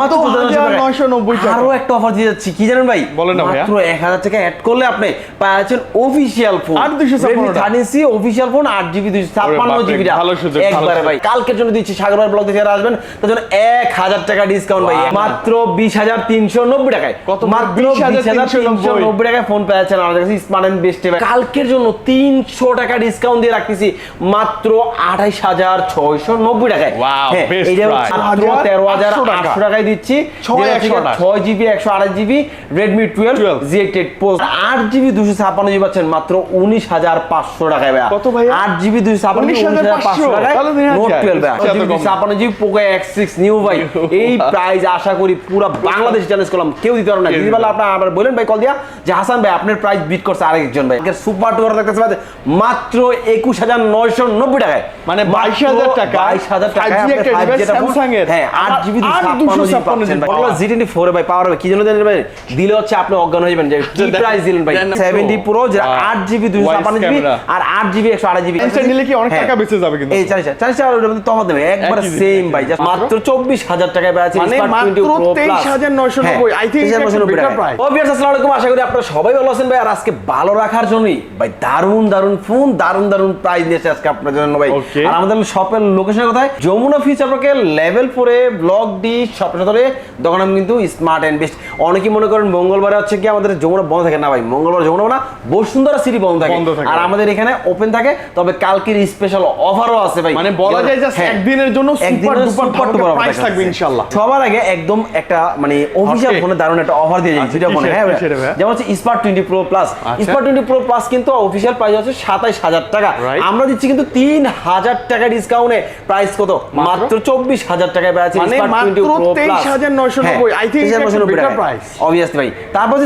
মাত্র আরও একটা অফার দিয়ে যাচ্ছি। কি জানেন ভাই? বলেন না ভাইয়া। মাত্র 1000 টাকা অ্যাড করলে আপনি পাচ্ছেন অফিশিয়াল ফোন আর 256 টা। 13C ফোন 8GB 256 বাপরে, জিবি ভালো সুযোগ, ভালো একবারে ভাই কালকের জন্য দিচ্ছি সাগরবার ব্লগ থেকে আসবেন তার জন্য 1000 টাকা ডিসকাউন্ট ভাই। Wow. মাত্র 20390 টাকায়। কত? মাত্র 20,390 20390 টাকায় ফোন পাচ্ছেন আমাদের কাছে স্মার্ট বেস্ট কালকের জন্য 300 টাকা ডিসকাউন্ট দিয়ে রাখতেছি। মাত্র 28690 টাকায়। Wow, হ্যাঁ, best এইটা price। মাত্র 13800 টাকায় দিচ্ছি। ছয় জিবি একশো আঠাশ। GB Redmi twelve G eight আট জিবি দুশো ছাপ্পান্ন জিবি পাচ্ছেন মাত্র উনিশ হাজার পাঁচশো টাকায় ভাইয়া। কত ভাইয়া? আট জিবি দুশো ছাপ্পান্ন উনিশ হাজার পাঁচশো টাকায়। নোট টুয়েলভ ভাইয়া। এত জিবি। দুশো পোকো এক্স সিক্স নিউ ভাই। এই প্রাইস আশা করি পুরো বাংলাদেশ চ্যালেঞ্জ করলাম। কেউ দিতে পারবে না। দিদি বলে আপনার আবার বলেন ভাই কল দিয়া। যে হাসান ভাই আপনার প্রাইস বিট করছে আরেকজন ভাই। সুপার টুয়ার দেখতেছে ভাই, মাত্র একুশ হাজার নয়শো নব্বই টাকায়। মানে 22,000 টাকা, বাইশ হাজার টাকায় 5G আপনি একটা 5G device যেটা ফোন- Samsung এর। হ্যাঁ আট জিবি আর 256 জিবি পাওয়া। জি টোয়েন্টি ফোর ভাই। পাওয়ার হবে কি জন্য জানেন ভাই। দিলে হচ্ছে আপনি অজ্ঞান হয়ে যাবেন? কি প্রাইস দিলেন ভাই? দেন না তো। সেভেন্টি প্রো যেটা Wow. জিবি দুশো Wise ছাপ্পান্ন জিবি আর আট জিবি একশো আঠাশ জিবি Instant নিলে কি অনেক টাকা বেঁচে যাবে কিন্তু। এই চালিশ চালিশ টাকা ওটার তফাৎ দেবে একবার সেম ভাই। জিনিস। just মাত্র চব্বিশ হাজার টাকায় পেয়েছে 23,990 I think এটা একটা better price। অবভিয়াস আসসালামু আলাইকুম আশা করি আপনারা সবাই ভালো আছেন ভাই। আর আজকে ভালো রাখার জন্যই ভাই দারুণ দারুণ ফোন দারুণ দারুণ প্রাইস নিয়েছে আজকে আপনার জন্য ভাই। আর আমাদের শপের লোকেশন কোথায়? যমুনা ফিচার লেভেল ফোরে ব্লক ডি সাথে দোকান নাম কিন্তু স্মার্ট এন্ড বেস্ট অনেকেই মনে করেন মঙ্গলবারে হচ্ছে কি আমাদের যমুনা বন্ধ থাকে। না ভাই মঙ্গলবার যমুনা না বসুন্ধরা সিটি বন্ধ থাকে। আর আমাদের এখানে ওপেন থাকে তবে কালকের স্পেশাল অফারও আছে ভাই। মানে বলা যায় just হ্যাঁ। একদিনের জন্য super ধামাকা duper price offer থাকবে ইনশাআল্লাহ। সবার আগে একদম একটা মানে অফিসিয়াল ফোনে দারুণ একটা অফার দিয়ে যাই আচ্ছা, যেটা কিসের- হ্যাঁ? যেমন হচ্ছে smart twenty pro plus. Smart twenty pro plus কিন্তু অফিসিয়াল প্রাইস হচ্ছে সাতাইশ হাজার টাকা। আমরা দিচ্ছি কিন্তু তিন হাজার টাকা ডিসকাউন্টে প্রাইস কত? মাত্র? চব্বিশ হাজার টাকায় পেয়েছে মানে স্মার্ট মাত্র twenty pro plus 23,990 I think এটা একটা অবভিয়াসলি ভাই। তারপর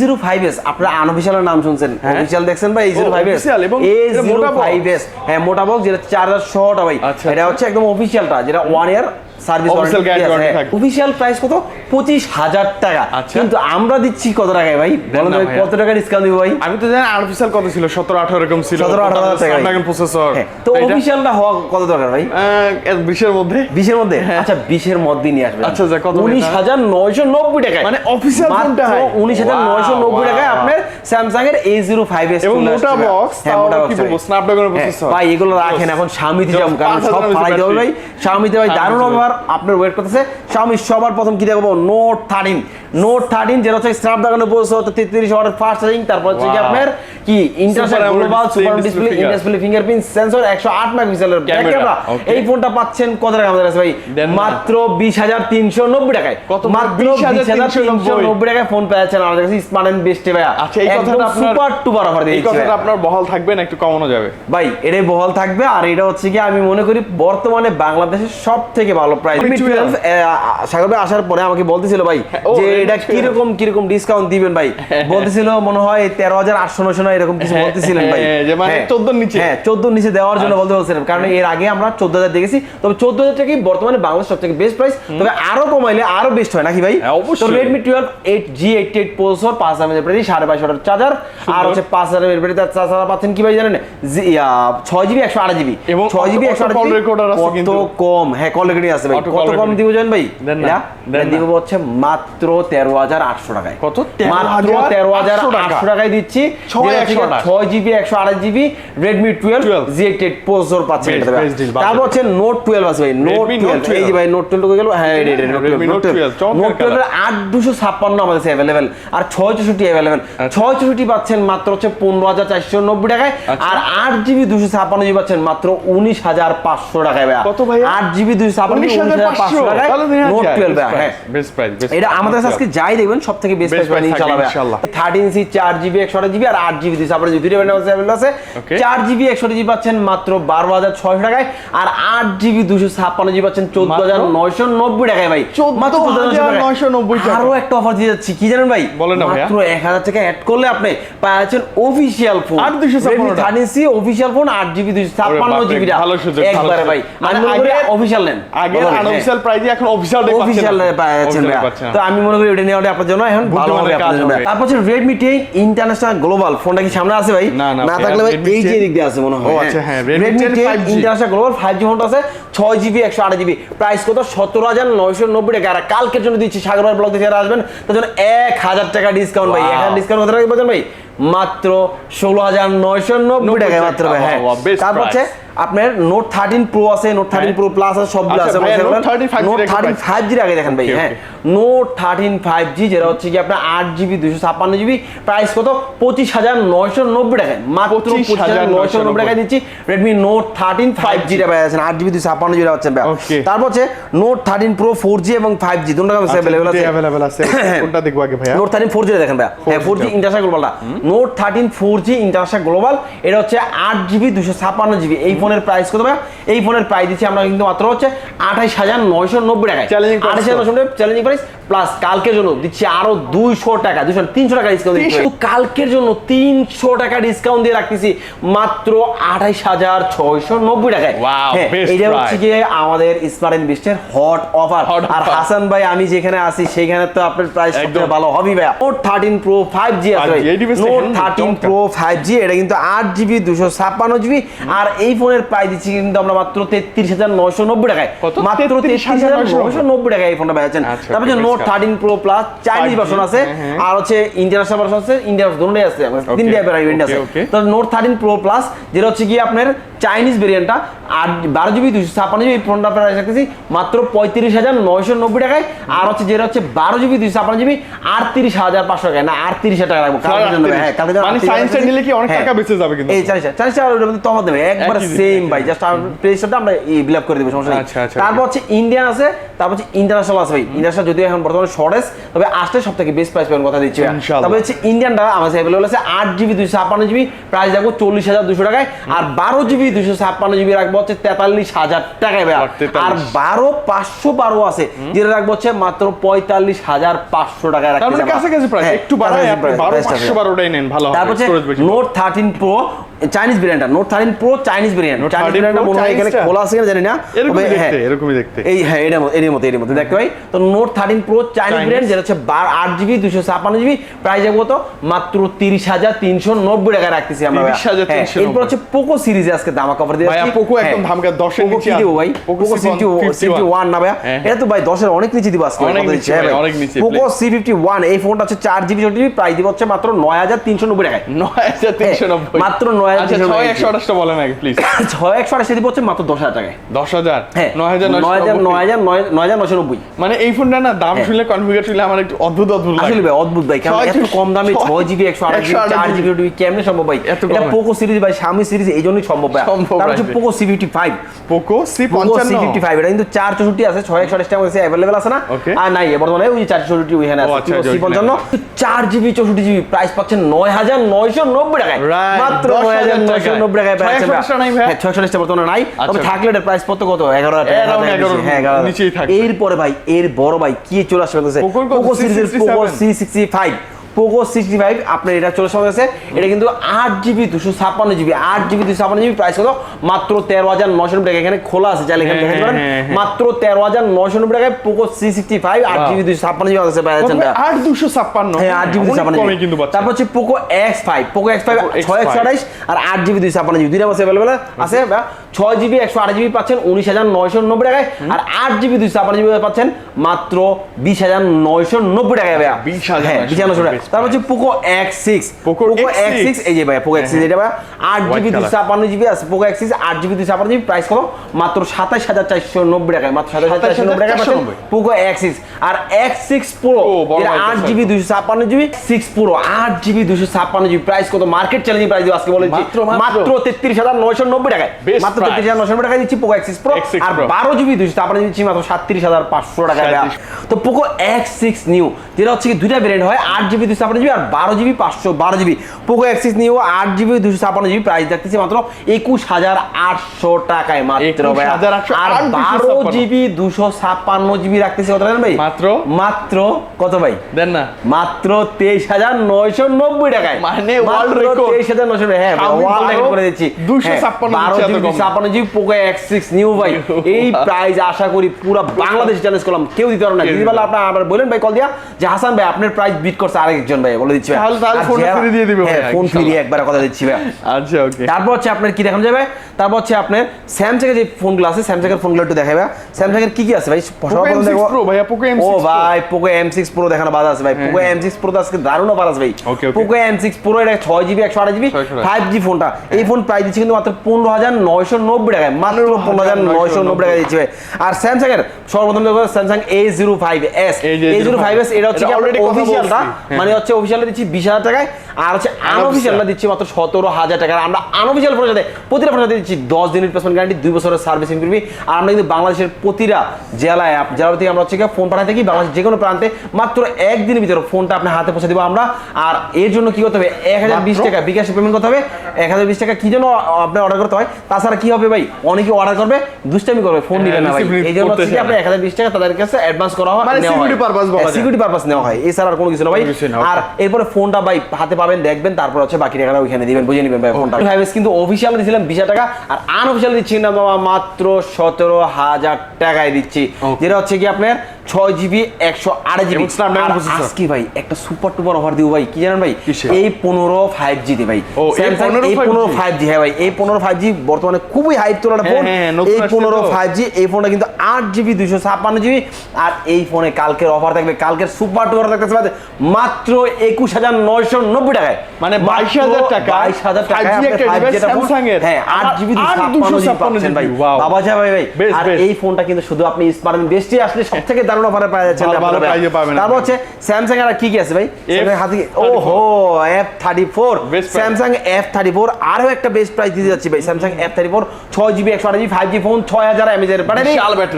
জিরো ফাইভ এস আপনারা আনঅফিসিয়ালের নাম শুনছেন। হ্যাঁ। দেখছেন ভাই এ জিরো ও, ফাইভ এস official এবং এ এটা জিরো মোটা box। ফাইভ এস হ্যাঁ মোটা বক্স যেটা চার্জার ভাই। আচ্ছা, এটা হচ্ছে একদম অফিসিয়ালটা যেটা one year service Official guide থাকবে। অফিসিয়াল প্রাইস কত? পঁচিশ হাজার টাকা। আচ্ছা। কিন্তু আমরা দিচ্ছি কত টাকায় ভাই? বলেন না ভাই ভাইয়া। কত টাকা ডিসকাউন্ট দিব ভাই? আমি তো জানি আর্টিফিশিয়াল কত ছিল? 17 18 এরকম ছিল। 17 18 টাকা স্ন্যাপড্রাগন প্রসেসর হ্যাঁ, তো অফিসিয়ালটা হওয়া কত দরকার ভাই? 20 এর মধ্যে? বিশের মধ্যে? আচ্ছা বিশের মধ্যে নিয়ে আসবেন। হ্যাঁ। আচ্ছা, আচ্ছা, কত উনিশ হাজার নয়শো নব্বই টাকায়। মানে official ফোনটা হয়। উনিশ হাজার নয়শো নব্বই Wow, টাকায় আপনার স্যামসাং এর এ জিরো ফাইভ এস এবং মোটা box, কি বলব, Snapdragon এর ভাই এগুলো রাখেন। এখন স্বামীতে যাম কারণ সব ফালাই দেবে ভাই। স্বামীতে ভাই দারুণ Xiaomi অফার আপনার ওয়েট করতেছে। স্বামী সবার প্রথম কি দেখব? নোট থার্টিন নোট থার্টিন যেটা হচ্ছে স্ন্যাপড্রাগনের প্রসেসর তেত্রিশ ওয়াটের ফাস্ট চার্জিং তারপর হচ্ছে কি আপনার? কি global super display finger। In display fingerprint sensor একশো আট মেগাপিক্সেলের Camera, ক্যামেরা এই ফোনটা পাচ্ছেন কত টাকা আমাদের কাছে ভাই? মাত্র বিশ হাজার তিনশো নব্বই টাকায়। কত? মাত্র বিশ হাজার তিনশো 20,390 নব্বই টাকায় ফোন পেয়েছেন আমাদের কাছে স্মার্ট এন্ড বেস্টে ভাইয়া। আচ্ছা এই কথাটা আপনার সুপার টুপার অফার দিয়ে এই কথাটা আপনার বহাল থাকবে না একটু কমানো যাবে? ভাই এটাই বহল থাকবে আর এটা হচ্ছে কি আমি মনে করি বর্তমানে বাংলাদেশের সব থেকে ভালো প্রাইস সাগর ভাই আসার পরে আমাকে বলতেছিল ভাই যে এটা কীরকম কীরকম ডিসকাউন্ট দিবেন ভাই? বলতেছিল মনে হয় তেরো হাজার আটশো নশো নয় এরকম কিছু বলতেছিলেন ভাই। হ্যাঁ, মানে হ্যাঁ। 14 নিচে। হ্যাঁ নিচে দেওয়ার জন্য বলতে বলছিলাম। কারণ এর আগে আমরা চোদ্দ হাজার দেখেছি। তবে চোদ্দ হাজার টাকাই বর্তমানে বাংলাদেশ সব থেকে বেস্ট প্রাইস তবে আরও কমাইলে আরও বেস্ট হয় নাকি ভাই। তো Redmi twelve eight G eight eight processor পাঁচ হাজার ব্যাটারি সাড়ে বাইশ হাজার চার্জার আর হচ্ছে পাঁচ হাজার ব্যাটারি তার চার্জার পাচ্ছেন কি ভাই জানেন? ছয় জিবি একশো আট জিবি এবং ছয় জিবি একশো আট কত কম। হ্যাঁ কল আছে ভাই কত কম দিব জানেন ভাই? না। দিব হচ্ছে মাত্র তেরো হাজার আটশো টাকায়। কত? মাত্র তেরো হাজার আটশো টাকায় দিচ্ছি। ছয় জিবি একশো আঠাশ GB Redmi twelve G eight processor পাচ্ছেন ভাই। তারপর হচ্ছে নোট টুয়েলভ আছে ভাই। নোট টুয়েলভ এই যে ভাই নোট টুয়েলভ গেল। হ্যাঁ নোট Redmi Note 12, চমৎকার। নোট টুয়েলভ আট দুশো ছাপ্পান্ন আমাদের কাছে অ্যাভেলেবেল আর ছয় চৌষট্টি অ্যাভেলেবেল ছয় চৌষট্টি পাচ্ছেন মাত্র হচ্ছে পনেরো হাজার চারশো নব্বই টাকায়। আচ্ছা। আর আট জিবি দুশো ছাপ্পান্ন জিবি পাচ্ছেন মাত্র উনিশ হাজার পাঁচশো টাকায় ভাইয়া। কত ভাইয়া? আট জিবি দুশো ছাপ্পান্ন উনিশ হাজার পাঁচশো। টাকায় তাহলে দিন নোট টুয়েলভ হ্যাঁ। বেস্ট প্রাইস বেস্ট এটা আমাদের আজকে যাই দেখবেন সব থেকে বেস্ট প্রাইস পাবেন price থাকবে ইনশাআল্লাহ ইনশাআল্লাহ। থার্টিন সি চার জিবি একশো জিবি আর আট জিবি দিচ্ছে আপনার দুইটা ব্যান্ড আছে চার জিবি একশো জিবি পাচ্ছেন মাত্র বারো হাজার ছয়শো টাকায় আর আট জিবি দুশো ছাপ্পান্ন জিবি পাচ্ছেন চোদ্দ হাজার নয়শো নব্বই টাকায় ভাই। 14,990 টাকা। আরও একটা অফার দিয়ে যাচ্ছি কি জানেন ভাই? বলেন মাত্র এক হাজার টাকা অ্যাড করলে আপনি পাচ্ছেন অফিসিয়াল ফোন আর 256 টা। থার্টিন অফিসিয়াল ফোন আট জিবি দুশো ছাপ্পান্ন জিবি ভালো সুযোগ, একবারে ভাই মানে আমি করি আগে- অফিসিয়াল নেন। আগে হ্যাঁ। আনঅফিশিয়াল প্রাইজে এখন অফিশিয়াল অফিসিয়াল পাচ্ছেন তো আমি মনে করি এটা নিয়ে আপনার জন্য এখন ভালো হবে আপনার জন্য তারপর হচ্ছে রেডমি টেন ইন্টারন্যাশনাল গ্লোবাল ফোনটা কি সামনে আছে ভাই? না, না, না ভাই, থাকলে ভাই এই যে দিক দিয়ে আছে মনে হয় ও, আচ্ছা, হ্যাঁ, Redmi 10 ইন্টারন্যাশনাল গ্লোবাল ফাইভ ফোনটা আছে ছয় জিবি একশো আট জিবি প্রাইস কত? সতেরো হাজার নয়শো নব্বই টাকা। আর কালকের জন্য দিচ্ছি সাগরবার ব্লগ থেকে আসবেন তার জন্য এক হাজার টাকা ডিসকাউন্ট ভাই। এক হাজার ডিসকাউন্ট কত টাকা ভাই? মাত্র ষোলো হাজার নয়শো নব্বই টাকায় মাত্র ভাই হ্যাঁ। তারপর হচ্ছে আপনার নোট থার্টিন প্রো আছে নোট থার্টিন প্রো প্লাস আছে সবগুলো আছে নোট থার্টিন ফাইভ জির আগে দেখেন ভাই হ্যাঁ। নোট থার্টিন ফাইভ জি যেটা হচ্ছে কি আপনার আট জিবি দুশো ছাপ্পান্ন জিবি প্রাইস কত? পঁচিশ হাজার নয়শো নব্বই টাকায়। মাত্র পঁচিশ হাজার নয়শো নব্বই টাকায় দিচ্ছি। রেডমি নোট থার্টিন ফাইভ জিটা পাই আছেন আট জিবি দুশো ছাপ্পান্ন জিটা হচ্ছে তারপর হচ্ছে note thirteen pro four G এবং ফাইভ জি দুটো আছে। আছে। কোনটা দেখব আগে ভাই নোট থার্টিন ফোর জি দেখেন ভাই হ্যাঁ four G note thirteen four G global এটা হচ্ছে আট জিবি দুশো ছাপ্পান্ন জিবি এই ফোনের প্রাইস কত ভাই? এই ফোনের প্রাইস দিচ্ছি আমরা কিন্তু মাত্র হচ্ছে আঠাইশ হাজার নয়শো নব্বই টাকায়। Price আঠাইশ হাজার নয়শো চ্যালেঞ্জিং প্রাইস প্লাস কালকের জন্য দিচ্ছি আরও দুইশো টাকা দুশো তিনশো টাকা ডিসকাউন্ট দিচ্ছি। কালকের জন্য তিনশো টাকা ডিসকাউন্ট দিয়ে রাখতেছি মাত্র আঠাইশ হাজার ছয়শো নব্বই টাকায়। হ্যাঁ এটা হচ্ছে. গিয়ে আমাদের স্মার্ট ইনভেস্টের হট অফার আর হাসান ভাই আমি যেখানে আছি সেখানে তো আপনার প্রাইস একদম। ভালো হবেই ভাই note thirteen pro five G আছে 5G, এই device টা note thirteen. Pro five G এটা কিন্তু আট জিবি দুশো ছাপ্পান্ন জিবি আর এই ফোনের প্রাইস দিচ্ছি কিন্তু আমরা মাত্র তেত্রিশ হাজার নয়শো নব্বই টাকায়। মাত্র তেত্রিশ হাজার নয়শো নব্বই টাকায় এই ফোনটা পাচ্ছেন আচ্ছা, তারপর যে note thirteen pro plus Chinese version আছে হ্যাঁ, হ্যাঁ। আর হচ্ছে ইন্টারন্যাশনাল ভার্সন আছে ইন্ডিয়া দুটোই আছে তিন Okay, ভ্যারিয়েন্ট আছে। তো নোট থার্টিন প্রো প্লাস যেটা হচ্ছে কি আপনার চাইনিজ ভেরিয়েন্টটা আর বারো জিবি দুশো ছাপ্পান্ন জিবি ফোনটা প্রাইস রাখতেছি মাত্র পঁয়ত্রিশ হাজার নয়শো নব্বই টাকায়। আর হচ্ছে যেটা হচ্ছে বারো জিবি দুশো ছাপ্পান্ন জিবি আটত্রিশ হাজার পাঁচশো টাকায়। না আটত্রিশ হাজার টাকা রাখব কালকের জন্য। হ্যাঁ কালকে জন্য মানে 38 সায়েন্সটা রাখতেছি। নিলে কি অনেক হ্যাঁ। টাকা বেঁচে যাবে কিন্তু। এই চালিশ চালিশ টাকা তফাৎ দেবে। একবার সেম ভাই জাস্ট প্রেসটা আমরা বিলাপ করে দেবো সমস্যা নেই। আচ্ছা, আচ্ছা, তারপর হচ্ছে ইন্ডিয়ান আছে তারপর হচ্ছে ইন্টারন্যাশনাল আছে ভাই। ইন্টারন্যাশনাল যদিও এখন বর্তমানে শর্টেজ তবে আসলে সব থেকে বেস্ট প্রাইস পাবেন কথা দিচ্ছি। তবে হচ্ছে ইন্ডিয়ানটা আমাদের অ্যাভেলেবল আছে আট জিবি দুশো ছাপ্পান্ন জিবি প্রাইস রাখব চল্লিশ হাজার দুশো টাকায়। আর বারো জিবি দুশো ছাপ্পান্ন জিবি রাখব হচ্ছে তেতাল্লিশ হাজার টাকায় ভাই। আর বারো পাঁচশো বারো আছে যেটা রাখব হচ্ছে মাত্র পঁয়তাল্লিশ হাজার পাঁচশো টাকায় তার মানে। কাছাকাছি প্রাইস হ্যাঁ, একটু বাড়ায় বারো পাঁচশো বারোটাই নেন ভালো তারপর নোট থার্টিন প্রো চাইনিজ ভেরিয়েন্টটা নোট থার্টিন প্রো চাইনিজ 13 মনে হয় এখানে খোলা আছে কিনা জানি না। হ্যাঁ, দেখতে এরকমই দেখতে। এই হ্যাঁ এর মতো এর মতো এর মতো দেখতে ভাই তো note thirteen pro Chinese? Variant যেটা হচ্ছে বার আট জিবি দুশো ছাপ্পান্ন জিবি প্রাইস যাব তো মাত্র তিরিশ হাজার তিনশো নব্বই টাকা রাখতেছি আমরা ভাই। 30,390 হ্যাঁ, এরপর হচ্ছে পোকো সিরিজে আজকে দামা কভার দিয়ে। Poco একদম হ্যাঁ, ধামাকা 10 এর Poco নিচে দিব ভাই? পোকো C51 সিফটি ওয়ান না হ্যাঁ, এটা তো ভাই দশের অনেক নিচে দিব আজকে অনেক নিচে ভাই, ভাই। পোকো সি ফিফটি ওয়ান এই ফোনটা হচ্ছে চার জিবি জিবি প্রাইস দিব হচ্ছে মাত্র নয় হাজার তিনশো নব্বই টাকায়। নয় হাজার তিনশো নব্বই। মাত্র 9,390 আচ্ছা ছয় একশো আঠাশটা বলেন আগে প্লিজ ছয় একশো আঠাশি দিব হচ্ছে মাত্র দশ হাজার টাকায়। দশ হাজার? নয় হাজার নয় হাজার নয় হাজার নয়- নয় হাজার নয়শো নব্বই। মানে এই ফোনটা না দাম। শুনলে কনফিগার শুনলে আমার একটু অদ্ভুত অদ্ভুত আসলে ভাই অদ্ভুত ভাই কারণ এত কম দামে ছয়- ছয় জিবি একশো আঠাশ জিবি চার জিবি জিবি কেমনে সম্ভব ভাই? এটা পোকো সিরিজ ভাই স্বামী সিরিজ এই জন্যই সম্ভব ভাই। তার হচ্ছে Poco C fifty five Poco C C fifty five এটা কিন্তু চার চৌষট্টি আছে ছয় একশো আঠাশ টাকা অ্যাভেলেবেল আছে না? আর নাই বর্তমানে ওই চার চৌষট্টি ওইখানে আছে আচ্ছা, সি পঞ্চান্ন। চার জিবি চৌষট্টি জিবি প্রাইস পাচ্ছেন নয় হাজার নয়শো নব্বই টাকায়। মাত্র নয় হাজার নয়শো টাকায়। নব্বই টাকায় পাচ্ছেন 628 টা নাই ভাই? হ্যাঁ বর্তমানে নাই। তবে আচ্ছা। থাকলে প্রাইস কত কত? এগারো হাজার টাকা, Around 11 হ্যাঁ নিচেই। এরপরে ভাই এর বড় ভাই কি চলে আসবে পোকো সিরিজের Poco C sixty five Poco sixty five আপনার এটা চলে আসা গেছে এটা কিন্তু আট জিবি দুশো ছাপ্পান্ন জিবি আট জিবি দুশো ছাপ্পান্ন জিবি প্রাইস কত? মাত্র তেরো হাজার নশো নব্বই টাকা। এখানে খোলা আছে চাইলে এখানে হ্যাঁ, দেখাতে পারেন। হ্যাঁ, হ্যাঁ। মাত্র তেরো হাজার নশো নব্বই টাকায় পোকো সি সিক্সটি ফাইভ আট জিবি দুশো ছাপ্পান্ন জিবি আছে। আট দুশো ছাপ্পান্ন। হ্যাঁ আট জিবি দুশো ছাপ্পান্ন জিবি কিন্তু। তারপর হচ্ছে Poco X five Poco X five ছয় একশো আঠাইশ আর আট জিবি দুশো ছাপ্পান্ন জিবি দুইটা মাসে অ্যাভেলেবেল আছে ছয় জিবি একশো আট জিবি পাচ্ছেন উনিশ হাজার নয়শো নব্বই টাকায়। আর আট জিবি দুশো ছাপ্পান্ন জিবি পাচ্ছেন মাত্র বিশ হাজার নয়শো নব্বই টাকায় ভাইয়া। 20,990 হ্যাঁ বিশ হাজার নয়শো টাকা। তারপর হচ্ছে Poco X six Poco X six এই যে ভাই পোকো এক্স সিক্স এটা ভাই আট জিবি দুশো। ছাপ্পান্ন জিবি আছে পোকো এক্স সিক্স আট জিবি দুশো ছাপ্পান্ন জিবি প্রাইস কত? মাত্র সাতাশ হাজার চারশো নব্বই টাকায় মাত্র সাতাশ হাজার চারশো নব্বই টাকায় পোকো এক্স সিক্স আর এক্স সিক্স প্রো আট জিবি দুশো ছাপ্পান্ন জিবি সিক্স প্রো আট জিবি দুশো ছাপ্পান্ন জিবি প্রাইস কত? মার্কেট চ্যালেঞ্জিং প্রাইস দিব আজকে বলেছি মাত্র, তেত্রিশ হাজার নয়শো নব্বই টাকায়। মাত্র price। তেত্রিশ হাজার নয়শো নব্বই টাকায় দিচ্ছি পোকো এক্স সিক্স প্রো আর বারো জিবি দুশো ছাপ্পান্ন জিবি দিচ্ছি মাত্র সাতত্রিশ হাজার পাঁচশো টাকায়। তো পোকো এক্স সিক্স নিউ যেটা হচ্ছে কি দুইটা ভেরিয়েন্ট হয় আট জিবি দুশো ছাপান্ন জিবি আর বারো জিবি পাঁচশো বারো জিবি। পোকো অ্যাক্সিস নিয়েও আট জিবি দুশো ছাপান্ন জিবি প্রাইস দেখতেছি মাত্র একুশ হাজার আটশো টাকায় মাত্র আর আর 256 বারো জিবি দুশো ছাপ্পান্ন জিবি রাখতেছি কত ভাই? মাত্র? মাত্র কত ভাই? দেন না। মাত্র তেইশ হাজার নয়শো নব্বই টাকায়। মানে world record। তেইশ হাজার নয়শো হ্যাঁ ওয়ার্ল্ড রেকর্ড করে দিচ্ছি 256 বারো জিবি কম। ছাপান্ন GB Poco X six new ভাই। এই প্রাইস আশা করি পুরো বাংলাদেশ চ্যালেঞ্জ করলাম। কেউ দিতে পারবে না। কেউ দিদি দিতে আপনার আবার বলেন ভাই কল দিয়া। যে হাসান ভাই আপনার প্রাইস বিট করছে আরেকজন ভাই বলে দিচ্ছি ভাই। free দিয়ে দিবে ভাই, হ্যাঁ ফোন। ফ্রি একবার কথা দিচ্ছি ভাই আচ্ছা ওকে। তারপর হচ্ছে আপনার কি দেখানো যাবে? তারপর হচ্ছে আপনার স্যামসাং এর যে ফোনগুলো আছে স্যামসাং এর ফোনগুলো একটু দেখাবে স্যামসাং এর কি কি আছে ভাই? সর্বপ্রথম M6 দেখো। Pro ভাইয়া, Poco M6 ও ভাই পোকো এম সিক্স প্রো দেখানো বাদ আছে ভাই। পোকো এম সিক্স প্রো তো আজকে দারুণ অফার আছে ভাই. পোকো এম সিক্স প্রো এটা ছয় জিবি একশো আঠাশ জিবি 628 জি ফোনটা। এই ফোন প্রাইস দিচ্ছে কিন্তু মাত্র পনেরো হাজার নয়শো নব্বই টাকায়। মাত্র পনেরো হাজার নয়শো নব্বই টাকা দিচ্ছে ভাই। আর স্যামসাং এর সর্বপ্রথম দেখো Samsung A zero five S এই যে এ জিরো ফাইভ এস এটা হচ্ছে অফিসিয়ালটা বলছি, হ্যাঁ। মানে হচ্ছে অফিসিয়ালটা দিচ্ছি বিশ হাজার টাকায় আর হচ্ছে আনঅফিসিয়ালটা দিচ্ছি মাত্র সতেরো হাজার টাকা আর আমরা আনঅফিসিয়াল ফোনের প্রতিটা ফোনের দিচ্ছি দশ রিপ্লেসমেন্ট গ্যারান্টি দুই বছরের সার্ভিসিং করবি আর আমরা কিন্তু বাংলাদেশের প্রতিটা জেলায় জেলা থেকে আমরা হচ্ছে ফোন পাঠাতে থাকি বাংলাদেশের যে কোনো প্রান্তে মাত্র একদিনের ভিতরে ফোনটা আপনার হাতে পৌঁছে দিব আমরা। আর এর জন্য কি করতে হবে? এক হাজার বিশ টাকা বিকাশে পেমেন্ট করতে হবে। এক হাজার বিশ টাকা কি জন্য আপনার অর্ডার করতে হয়? তাছাড়া কি হবে ভাই? অনেকে অর্ডার করবে দুষ্টামি করবে ফোন হ্যাঁ, নিবে না ভাই। এই জন্য হচ্ছে কি চায় আপনি এক হাজার বিশ টাকা তাদের কাছে অ্যাডভান্স করা হয় মানে যায়। security purpose নেওয়া হয়। এছাড়া আর কোনো কিছু না ভাই। আর এরপরে ফোনটা ভাই হাতে পাবেন দেখবেন তারপর হচ্ছে বাকি টাকাটা ওইখানে দিবেন বুঝে নেবেন ভাই ফোনটা। ভাই কিন্তু অফিসিয়াল দিছিলাম বিশ টাকা আর আনঅফিসিয়াল দিচ্ছি না বাবা মাত্র সতেরো হাজার টাকায় দিচ্ছি। যেটা হচ্ছে কি আপনার ছয় জিবি একশো আড়াই জিবি। আজকে ভাই একটা সুপার টুপার অফার দিব ভাই। কি জানেন ভাই? এই পনেরো ফাইভ জি ভাই। এই Samsung 15 এই 5G? পনেরো ফাইভ জি হ্যাঁ ভাই। এই পনেরো ফাইভ জি বর্তমানে খুবই হাইপ তোলা ফোন এই পনেরো ফাইভ জি এই ফোনটা কিন্তু আট জিবি দুইশো ছাপ্পান্ন জিবি। আর এই ফোনে কালকের অফার থাকবে। কালকের সুপার টুপার থাকতেছে মাত্র একুশ হাজার নয়শো নব্বই টাকায়। মানে 22,000 টাকা, বাইশ হাজার টাকা 5G একটা device Samsung এর। হ্যাঁ আট জিবি আট ছাপ্পান্ন ভাই। বাবা যা ভাই ভাই। আর এই ফোনটা কিন্তু শুধু আপনি স্মার্ট বেস্টে আসলে সব থেকে দারুণ অফারে পাওয়া যাচ্ছে তারপর হচ্ছে স্যামসাং এর আর কি কি আছে ভাই? হাতে ও হো F thirty four Samsung F thirty four আরও একটা বেস্ট প্রাইস দিতে যাচ্ছি ভাই। স্যামসাং এফ থার্টি ফোর ছয় জিবি একশো আট জিবি ফাইভ জি ফোন ছয় হাজার এমএজের ব্যাটারি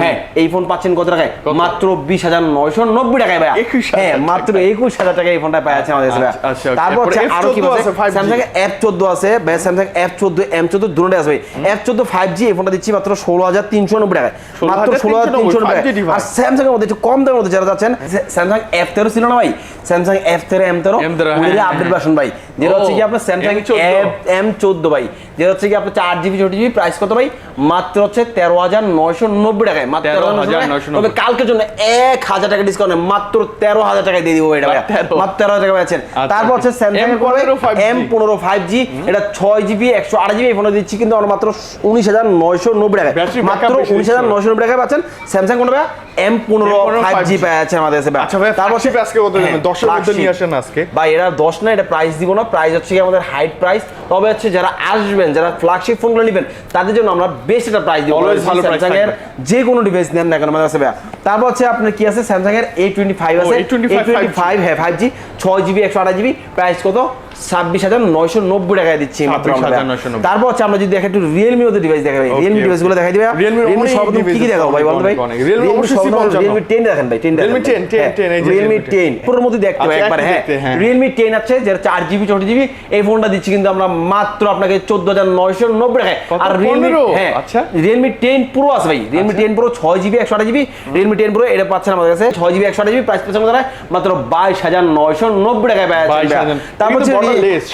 হ্যাঁ এই ফোন পাচ্ছেন কত টাকায়? মাত্র বিশ হাজার নয়শো নব্বই টাকায় ভাই হ্যাঁ মাত্র একুশ হাজার টাকায় এই ফোনটা পাওয়া যাচ্ছে আমাদের ভাই। আচ্ছা, আচ্ছা, okay। তারপর হচ্ছে আরও কি আছে আছে 5G স্যামসাং এফ চোদ্দ আছে স্যামসাং এফ চোদ্দ এম চোদ্দ দুটোটাই আছে ভাই। এফ চোদ্দ ফাইভ জি এই ফোনটা দিচ্ছি মাত্র ষোলো হাজার তিনশো নব্বই টাকায়। মাত্র ষোলো হাজার তিনশো নব্বই। 5G টাকায় আর স্যামসাং এর মধ্যে একটু কম দামের মধ্যে যারা যাচ্ছেন স্যামসাং এফ তেরো ছিল না ভাই স্যামসাং এফ তেরো এম তেরো M13, আপডেট। ভার্সন ভাই যেটা হচ্ছে কি আপনার স্যামসাং এম চোদ্দ। ভাই। যেটা হচ্ছে কি আপনার চার জিবি চৌটি জিবি প্রাইস কত ভাই? মাত্র হচ্ছে তেরো হাজার নয়শো নব্বই টাকায়। মাত্র তেরো হাজার নয়শো 13,990 তবে কালকের জন্য এক হাজার টাকা ডিসকাউন্ট মাত্র তেরো হাজার টাকায় দিয়ে দিব এটা ভাই মাত্র তেরো। হাজার টাকা পাচ্ছেন আচ্ছা, তারপর হচ্ছে স্যামসাং এর M15 5G এম পনেরো ফাইভ জি এটা ছয় জিবি একশো আট জিবি ফোনে দিচ্ছি কিন্তু আমরা মাত্র উনিশ হাজার নয়শো নব্বই টাকায়। মাত্র উনিশ হাজার নয়শো নব্বই টাকায় পাচ্ছেন স্যামসাং কোনটা এম পনেরো ফাইভ জি 5G পেয়ে আমাদের কাছে। আচ্ছা তারপর আজকে কত হ্যাঁ, দশের মধ্যে নিয়ে আসেন আজকে? ভাই এটা দশ না এটা প্রাইস দিব না। প্রাইস হচ্ছে আমাদের হাইট প্রাইস তবে হচ্ছে যারা আসবেন যারা ফ্ল্যাগশিপ ফোনগুলো নেবেন তাদের জন্য আমরা বেশ একটা প্রাইস দিব। স্যামসাং এর যে কোনো ডিভাইস নেন না কেন আমাদের কাছে। তারপর হচ্ছে আপনার কি আছে? স্যামসাং এর এ টোয়েন্টি ফাইভ আছে। A25 ফাইভ হ্যাঁ ফাইভ জি ছয় জিবি একশো আঠাশ জিবি প্রাইস কত? ছাব্বিশ হাজার নয়শো নব্বই টাকায় দিচ্ছি মাত্র আমরা। ভাইয়া। 26,990 তারপর হচ্ছে আমরা যদি দেখে একটু রিয়েলমি ওদের ডিভাইস দেখাবে রিয়েলমি ডিভাইসগুলো দেখাই দিবে। রিয়েলমি সর্বপ্রথম কি কি দেখাবো ভাই ভাই অনেক, অনেক। Realme অবশ্যই সর্বপ্রথম C55 রিয়েলমি টেন দেখেন ভাই টেন Realme 10, 10, 10, রিয়েলমি টেন পুরোর মধ্যে দেখতে আচ্ছা, একবার হ্যাঁ। হ্যাঁ। রিয়েলমি টেন আছে যেটা চার জিবি চৌষট্টি জিবি এই ফোনটা দিচ্ছি কিন্তু আমরা মাত্র আপনাকে চোদ্দ হাজার নয়শো নব্বই টাকায়। আর রিয়েলমি হ্যাঁ। রিয়েলমি টেন প্রো আছে ভাই। রিয়েলমি টেন প্রো ছয় জিবি একশো আঠাশ জিবি রিয়েলমি টেন প্রো এটা পাচ্ছেন আমাদের কাছে। ছয় জিবি একশো আঠাশ জিবি প্রাইস পাচ্ছেন মাত্র বাইশ হাজার নয়শো নব্বই টাকায় 22,000 তারপর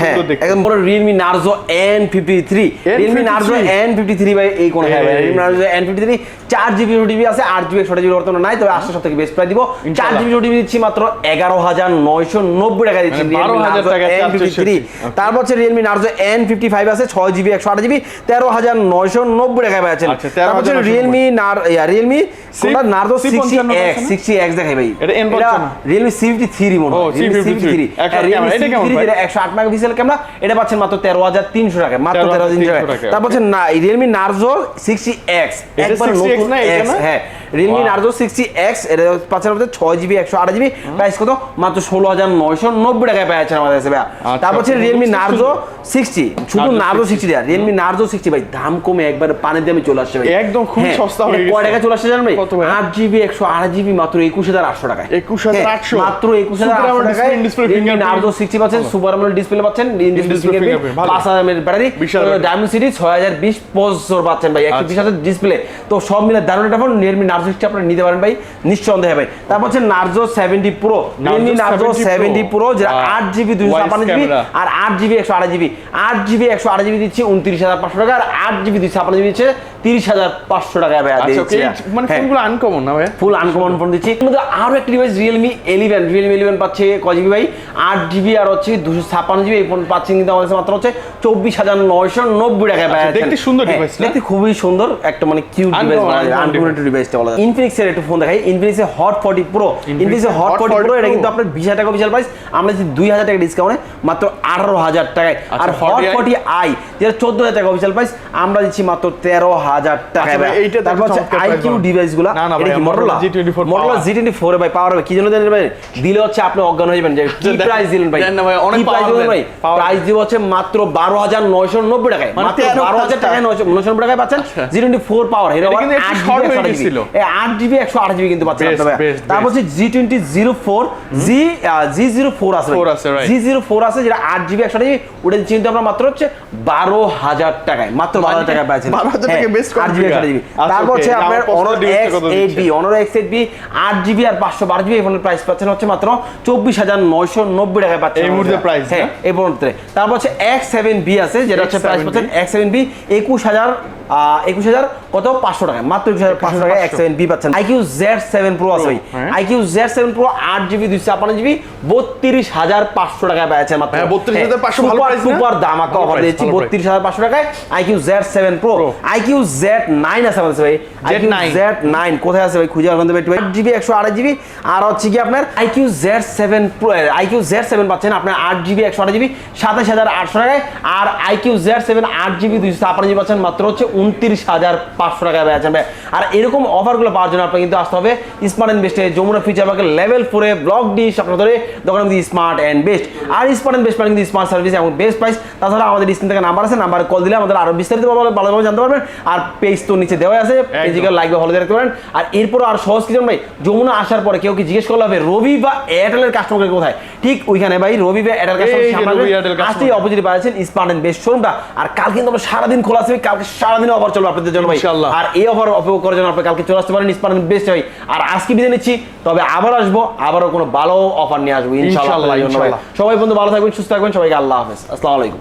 হ্যাঁ একদম বড় Realme Narzo N53 Realme Narzo N53 ভাই এই কোন হ্যাঁ Realme Narzo N53 4GB OTP আছে 8GB 128GB বর্তমানে নাই তবে আসলে সবথেকে বেস্ট প্রাইস দিব 4GB OTP দিচ্ছি মাত্র 11990 টাকা দিচ্ছি Realme Narzo N53 তারপর হচ্ছে Realme Narzo N55 আছে 6GB 128GB 13990 টাকায় পাচ্ছেন তারপর হচ্ছে Realme Nar Realme কোনটা Narzo 60X 60X দেখাই ভাই এটা N55 Realme C53 মনে হয় C53 এটা কেমন 128 ষাট মেগা পিক্সেল ক্যামেরা এটা পাচ্ছেন মাত্র তেরো হাজার তিনশো টাকা মাত্র তেরো হাজার তিনশো টাকা। তারপর হচ্ছে না রিয়েলমি নার্জো সিক্সটি এক্স একবার নতুন এক্স হ্যাঁ রিয়েলমি নার্জো সিক্সটি এক্স এটা পাচ্ছেন আমাদের ছয় জিবি একশো আট জিবি প্রাইস কত? মাত্র ষোলো হাজার নয়শো নব্বই টাকায় পাচ্ছেন আমাদের কাছে ভাইয়া। আচ্ছা, তারপর হচ্ছে রিয়েলমি নার্জো সিক্সটি শুধু নার্জো সিক্সটি দেয়া রিয়েলমি নার্জো সিক্সটি ভাই দাম কমে একবার পানের দামে চলে আসছে একদম খুব হ্যাঁ, সস্তা হয়ে গেছে কয় টাকা চলে আসছে জানেন ভাই? আট জিবি একশো আট জিবি মাত্র একুশ হাজার আটশো টাকায়। একুশ হাজার হ্যাঁ, আটশো। মাত্র একুশ হাজার আটশো টাকায় নার্জো সিক্সটি পাচ্ছেন সুপার আমোলেড ডিসপ্লে পাচ্ছেন। পাঁচ হাজার ব্যাটারি ডায়মন্ড সিটি ছয় হাজার বিশ পঁচিশ পাচ্ছেন ভাই একশো বিশ। হাজার ডিসপ্লে তো সব মিলে দারুণ একটা ফোন রিয়েলমি নার্জো সিক্সটি আপনারা নিতে পারেন ভাই নিঃসন্দেহে ভাই। তারপর হচ্ছে Narzo seventy pro Realme Narzo 70 seventy pro যেটা আট জিবি দুশো ছাপান্ন জিবি আর আট জিবি একশো আট জিবি আট জিবি একশো আট জিবি দিচ্ছি উনত্রিশ হাজার পাঁচশো টাকা আর আট জিবি দুশো ছাপান্ন জিবি দিচ্ছে তিরিশ হাজার পাঁচশো টাকায় ভাই আচ্ছা মানে ফোনগুলো আনকমন না ভাই ফুল আনকমন ফোন দিচ্ছি। এর মধ্যে আরও একটা device Realme eleven Realme eleven পাচ্ছে কয় জিবি ভাই? আট জিবি আর হচ্ছে দুশো ছাপ্পান্ন জিবি এই ফোন পাচ্ছেন কিন্তু আমাদের মাত্র হচ্ছে চব্বিশ হাজার নয়শো নব্বই টাকায় পাওয়া যাচ্ছে। দেখতে সুন্দর হ্যাঁ, device না? দেখতে খুবই সুন্দর একটা মানে কিউট ডিভাইস Uncommon, বলা যায়। uncommon আনকমন ডিভাইসটা বলা যায়। ইনফিনিক্সের একটু ফোন দেখাই। ইনফিনিক্সের হট ফর্টি প্রো ইনফিনিক্সের হট ফর্টি প্রো এটা কিন্তু আপনার বিশ টাকা বিশাল প্রাইস আমরা দিচ্ছি দুই হাজার টাকা ডিসকাউন্টে মাত্র আঠারো হাজার টাকায়। আর আচ্ছা, হট 40i? ফর্টি আই যেটা চোদ্দ হাজার টাকা অফিসিয়াল প্রাইস আমরা দিচ্ছি মাত্র তেরো হাজার টাকায় আচ্ছা তো তারপর হচ্ছে আইকিউ ডিভাইসগুলা না, না এটা ভাই, কি Motorola Motorola? G24 Motorola power। G24 এ ভাই পাওয়ার হবে কি জন্য জানেন ভাই? দিলে হচ্ছে আপনি অজ্ঞান হয়ে যাবেন। যে কি প্রাইস দিলেন ভাই? অনেক প্রাইস দিলেন ভাই? প্রাইস দিব হচ্ছে মাত্র 12990 টাকায়। মানে মাত্র 13 12000 পাঁচটা। টাকায় 990 টাকায় পাচ্ছেন। G24 পাওয়ার এর এটা আবার কিন্তু একটু 8 short জিবি 128 গেছিল। এই 8 জিবি কিন্তু পাচ্ছেন Best, আপনারা। best, তারপর হচ্ছে G20 G G04 আছে Four আছে, right. G04 আছে যেটা 8 জিবি 128 জিবি ওটা কিন্তু আমরা মাত্র হচ্ছে 12000 টাকায় মাত্র 12000 টাকায় পাচ্ছেন 12,000 টাকায় হ্যাঁ, best 8 জিবি configure। 128 জিবি তারপর হচ্ছে আপনার আমার পছন্দের Honor device টা কত X8B দিচ্ছে? Honor X8B 8 জিবি আর 512 জিবি এই ফোনের প্রাইস পাচ্ছেন হচ্ছে মাত্র 24990 টাকায় পাচ্ছেন এই মুহূর্তে price, হ্যাঁ এই মুহূর্তে। তারপর হচ্ছে X7B আছে যেটা হচ্ছে প্রাইস X7B পাচ্ছেন X7B 21000 একুশ হাজার কত? পাঁচশো টাকা মাত্র একুশ হাজার পাঁচশো টাকা এক্স সেভেন বি পাচ্ছেন। আইকিউ জেড সেভেন প্রো আছে হ্যাঁ। আইকিউ জেড সেভেন প্রো আট জিবি দুইশো ছাপ্পান্ন জিবি বত্রিশ হাজার পাঁচশো টাকায় পেয়েছেন মাত্র। হ্যাঁ, 32,500 ভালো price না? সুপার দামাকা ভালো অফার দিয়েছি ভালো বত্রিশ হাজার পাঁচশো টাকায় iQOO Z seven pro Pro। IQOO Z nine আছে আমাদের ভাই। আইকিউ জেড নাইন কোথায় আছে ভাই? খুঁজে আট জিবি একশো আড়াই জিবি আর হচ্ছে কি আপনার iQOO Z seven pro iQOO Z seven পাচ্ছেন আপনার আট জিবি একশো আড়াই জিবি সাতাশ হাজার আটশো টাকায় আর আইকিউ জেড সেভেন আট জিবি দুইশো ছাপ্পান্ন জিবি পাচ্ছেন মাত্র হচ্ছে উনত্রিশ হাজার পাঁচশো টাকায় ভাই আর এরকম অফারগুলো পাওয়ার জন্য আপনার কিন্তু আসতে হবে স্মার্ট অ্যান্ড বেস্টে যমুনা ফিচার পার্কের লেভেল ফোরে ব্লক ডিশ আপনার ধরে দোকানে স্মার্ট অ্যান্ড বেস্ট আর স্মার্ট অ্যান্ড বেস্ট মানে কিন্তু স্মার্ট সার্ভিস এবং বেস্ট প্রাইস তাছাড়া আমাদের স্ক্রিন থেকে নাম্বার আছে নাম্বারে কল দিলে আমাদের আরও বিস্তারিত ভালোভাবে জানতে পারবেন। আর পেজ তো নিচে দেওয়া আছে পেজে লাইক বা ফলো দেখতে পারেন। আর এরপর আর সহজ কিছু ভাই যমুনা আসার পরে কেউ কি জিজ্ঞেস করলে হবে রবি বা এয়ারটেলের কাস্টমার কোথায়? ঠিক ওইখানে ভাই রবি বা এয়ারটেল কাস্টমার। আসতেই অপোজিটে পাচ্ছেন অ্যান্ড বেস্ট শোরুমটা আর কাল কিন্তু আমরা সারাদিন খোলা আছে কালকে সারাদিন অফার চলবে আপনাদের জন্য ভাই। ইনশাআল্লাহ। আর এই অফার অপেক্ষা করার জন্য আপনি কালকে চলে আসতে পারেন অ্যান্ড বেস্ট ভাই। আর আজকে বিদায় নিচ্ছি তবে আবার আসব আবারও কোনো ভালো অফার নিয়ে আসব। ইনশাআল্লাহ। সবাই বন্ধু ভালো থাকবেন সুস্থ থাকবেন সবাইকে আল্লাহ হাফেজ। আসসালামু আলাইকুম।